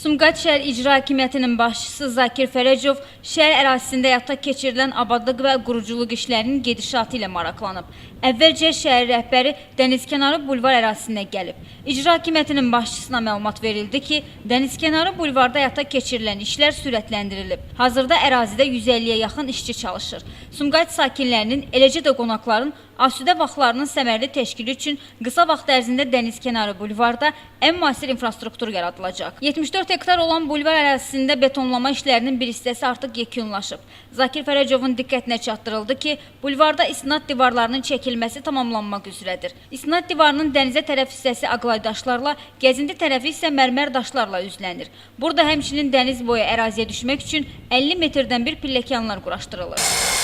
Sumqayıt şəhər İcra Hakimiyyətinin başçısı Zakir Fərəcov şəhər ərazisində həyata keçirilən abadlıq və quruculuq işlərinin gedişatı ilə maraqlanıb. Əvvəlcə şəhər rəhbəri dənizkənarı bulvar ərazisinə gəlib. İcra Hakimiyyətinin başçısına məlumat verildi ki, dənizkənarı bulvarda həyata keçirilən işlər sürətləndirilib. Hazırda ərazidə 150-yə yaxın işçi çalışır. Sumqayıt sakinlərinin, eləcə də qonaqların asudə vaxtlarının səmərəli təşkili üçün qısa vaxt ərzində dənizkənarı bulvarda ən müasir infrastruktur yaradılacaq. 74 hektar olan bulvar ərazisində betonlama işlərinin bir hissəsi artıq yekunlaşıb. Zakir Fərəcovun diqqətinə çatdırıldı ki, bulvarda isnad divarlarının çəkilməsi tamamlanmaq üzrədir. İsnad divarının dənizə tərəf hissəsi aqlay daşlarla, gəzinti tərəfi isə mərmər daşlarla üzlənir. Burada həmçinin dəniz boyu əraziyə düşmək üçün 50 metrdən bir pilləkənlər quraşdırılır.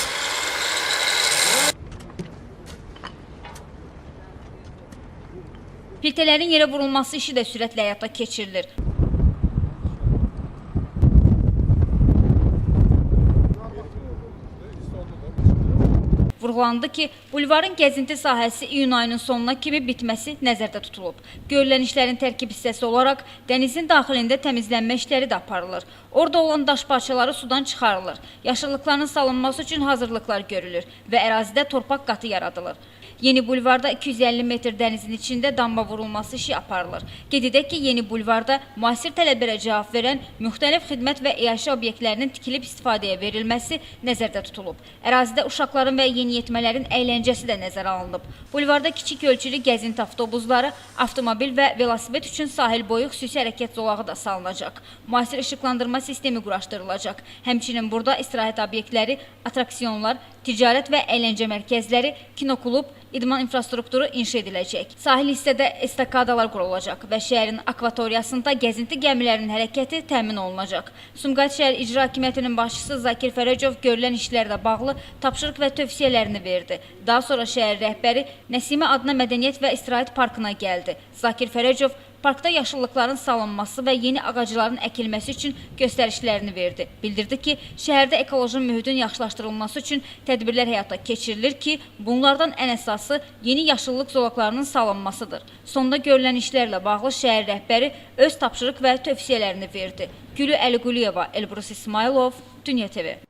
Filtələrin yerə vurulması işi də sürətlə həyata keçirilir. Vurğulandı ki, bulvarın gəzinti sahəsi iyun ayının sonuna kimi bitməsi nəzərdə tutulub. Görülən işlərin tərkib hissəsi olaraq dənizin daxilində təmizlənmə işləri də aparılır. Orada olan daş parçaları sudan çıxarılır. Yaşıllıqların salınması üçün hazırlıqlar görülür və ərazidə torpaq qatı yaradılır. Yeni bulvarda 250 metr dənizin içində damba vurulması işi aparılır. Qeyd edək ki, yeni bulvarda müasir tələblərə cavab verən müxtəlif xidmət və iaşə obyektlərinin tikilib istifadəyə verilməsi nəzərdə tutulub. Ərazidə uşaqların və yeniyetmələrin əyləncəsi də nəzərə alınıb. Bulvarda kiçik ölçülü gəzinti avtobusları, avtomobil və velosiped üçün sahil boyu xüsusi hərəkət zolağı da salınacaq. Müasir işıqlandırma sistemi quraşdırılacaq. Həmçinin burada istirahət obyektləri, atraksionlar, ticarət və əyləncə mərkəzləri, kinoklub, idman infrastrukturu inşa ediləcək. Sahil hissədə estakadalar qurulacaq və şəhərin akvatoriyasında gəzinti gəmilərinin hərəkəti təmin olunacaq. Sumqayıt şəhər İcra Hakimiyyətinin başçısı Zakir Fərəcov görülən işlərlə bağlı tapşırıq və tövsiyələrini verdi. Daha sonra şəhər rəhbəri Nəsimə adına mədəniyyət və istirahət parkına gəldi. Zakir Fərəcov parkda yaşıllıqların salınması və yeni ağacların əkilməsi üçün göstərişlərini verdi. Bildirdi ki, şəhərdə ekoloji mühitin yaxşılaşdırılması üçün tədbirlər həyata keçirilir ki, bunlardan ən əsası yeni yaşıllıq zolaqlarının salınmasıdır. Sonda görülən işlərlə bağlı şəhər rəhbəri öz tapşırıq və tövsiyələrini verdi. Gülü Əliquliyeva, Elbrus İsmailov, Dünya TV.